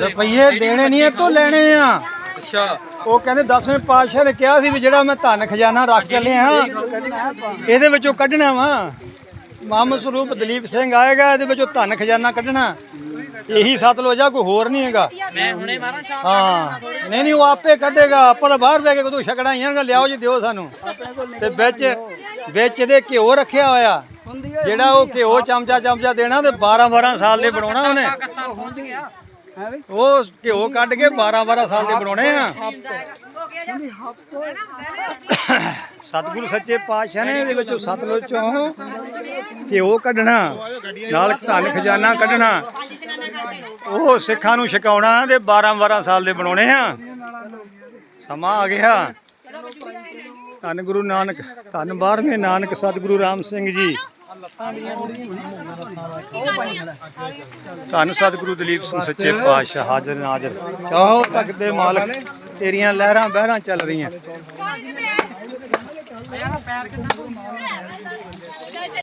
ਰੁਪਈਏ ਦੇਣੇ ਨਹੀਂ ਤੋਂ ਲੈਣੇ ਆ। ਅੱਛਾ। ਉਹ ਕਹਿੰਦੇ 10ਵੇਂ ਪਾਤਸ਼ਾਹ ਨੇ ਕਿਹਾ ਸੀ ਵੀ ਜਿਹੜਾ ਮੈਂ ਧਨ ਖਜ਼ਾਨਾ ਰੱਖ ਕੇ ਲਿਆ ਇਹਦੇ ਵਿੱਚੋਂ ਕੱਢਣਾ ਵਾ। ਮੁਹੰਮਦ ਸਰੂਪ ਦਲੀਪ ਸਿੰਘ ਆਏਗਾ ਇਹਦੇ ਵਿੱਚੋਂ ਧਨ ਖਜ਼ਾਨਾ ਕੱਢਣਾ। ਇਹੀ ਸਤਲੁਜ ਆ ਕੋਈ ਹੋਰ ਨਹੀਂ ਹੈਗਾ। ਮੈਂ ਹੁਣੇ ਮਾਰਾਂ ਸ਼ਾਮ ਹਾਂ। ਨਹੀਂ ਨਹੀਂ ਉਹ ਆਪੇ ਕੱਢੇਗਾ। ਆਪਾਂ ਤਾਂ ਬਾਹਰ ਬਹਿ ਕੇ ਕਦੋਂ ਛਕਣਾ ਹੀ ਆ ਲਿਆਓ ਜੀ ਦਿਓ ਸਾਨੂੰ। ਤੇ ਵਿੱਚ ਵਿੱਚ ਇਹਦੇ ਘਿਓ ਰੱਖਿਆ ਹੋਇਆ। ਜਿਹੜਾ ਉਹ ਘਿਓ ਚਮਚਾ ਚਮਚਾ ਦੇਣਾ ਤੇ 12 12 ਸਾਲ ਦੇ ਬਣਾਉਣਾ ਉਹਨੇ। ਪਾਕਿਸਤਾਨ ਪਹੁੰਚ ਗਿਆ। ਉਹ ਘਿਓ ਕੱਢ ਕੇ 12 12 ਸਾਲ ਦੇ ਬਣਾਉਣੇ ਆ। ਸਤਿਗੁਰੂ ਸੱਚੇ ਪਾਤਸ਼ਾਹ ਨੇ ਇਹਦੇ ਵਿੱਚੋਂ ਸਤਲੁਜ ਚੋਂ ਘਿਓ ਕੱਢਣਾ ਨਾਲ ਧਨ ਖਜ਼ਾਨਾ ਕੱਢਣਾ ਉਹ ਸਿੱਖਾਂ ਨੂੰ ਛਕਾਉਣਾ ਤੇ 12 12 ਸਾਲ ਦੇ ਬਣਾਉਣੇ ਆ। ਸਮਾਂ ਆ ਗਿਆ। ਧੰਨ ਗੁਰੂ ਨਾਨਕ ਧੰਨ 12ਵੇਂ ਨਾਨਕ ਸਤਿਗੁਰੂ ਰਾਮ ਸਿੰਘ ਜੀ। ਧੰਨ ਸਤਿਗੁਰੂ ਦਲੀਪ ਸਿੰਘ ਸੱਚੇ ਪਾਤਸ਼ਾਹ, ਹਾਜ਼ਰ ਨਾਜ਼ਰ। ਚਾਹੋ ਤੱਕ ਦੇ ਮਾਲਕ, ਤੇਰੀਆਂ ਲਹਿਰਾਂ ਬਹਿਰਾਂ ਚੱਲ ਰਹੀਆਂ।